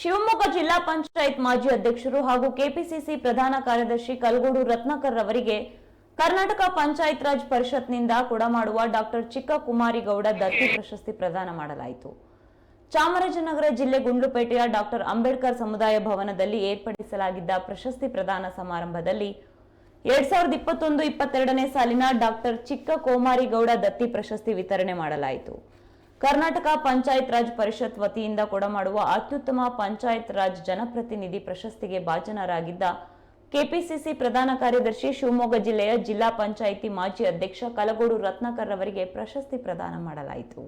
ಶಿವಮೊಗ್ಗ ಜಿಲ್ಲಾ ಪಂಚಾಯತ್ ಮಾಜಿ ಅಧ್ಯಕ್ಷರು ಹಾಗೂ ಕೆಪಿಸಿಸಿ ಪ್ರಧಾನ ಕಾರ್ಯದರ್ಶಿ ಕಲ್ಗೋಡು ರತ್ನಾಕರ್ ಅವರಿಗೆ ಕರ್ನಾಟಕ ಪಂಚಾಯತ್ ರಾಜ್ ಪರಿಷತ್ನಿಂದ ಕೊಡಮಾಡುವ ಡಾಕ್ಟರ್ ಚಿಕ್ಕ ಕುಮಾರಿಗೌಡ ದತ್ತಿ ಪ್ರಶಸ್ತಿ ಪ್ರದಾನ ಮಾಡಲಾಯಿತು. ಚಾಮರಾಜನಗರ ಜಿಲ್ಲೆ ಗುಂಡ್ಲುಪೇಟೆಯ ಡಾಕ್ಟರ್ ಅಂಬೇಡ್ಕರ್ ಸಮುದಾಯ ಭವನದಲ್ಲಿ ಏರ್ಪಡಿಸಲಾಗಿದ್ದ ಪ್ರಶಸ್ತಿ ಪ್ರದಾನ ಸಮಾರಂಭದಲ್ಲಿ ಎರಡ್ ಸಾವಿರದ ಇಪ್ಪತ್ತೊಂದು, ಇಪ್ಪತ್ತೆರಡನೇ ಸಾಲಿನ ಡಾಕ್ಟರ್ ಚಿಕ್ಕ ಕೋಮಾರಿಗೌಡ ದತ್ತಿ ಪ್ರಶಸ್ತಿ ವಿತರಣೆ ಮಾಡಲಾಯಿತು. ಕರ್ನಾಟಕ ಪಂಚಾಯತ್ ರಾಜ್ ಪರಿಷತ್ ವತಿಯಿಂದ ಕೊಡಮಾಡುವ ಅತ್ಯುತ್ತಮ ಪಂಚಾಯತ್ ರಾಜ್ ಜನಪ್ರತಿನಿಧಿ ಪ್ರಶಸ್ತಿಗೆ ಭಾಜನರಾಗಿದ್ದ ಕೆಪಿಸಿಸಿ ಪ್ರಧಾನ ಕಾರ್ಯದರ್ಶಿ ಶಿವಮೊಗ್ಗ ಜಿಲ್ಲೆಯ ಜಿಲ್ಲಾ ಪಂಚಾಯಿತಿ ಮಾಜಿ ಅಧ್ಯಕ್ಷ ಕಲಗೋಡು ರತ್ನಕರ್ ಅವರಿಗೆ ಪ್ರಶಸ್ತಿ ಪ್ರದಾನ ಮಾಡಲಾಯಿತು.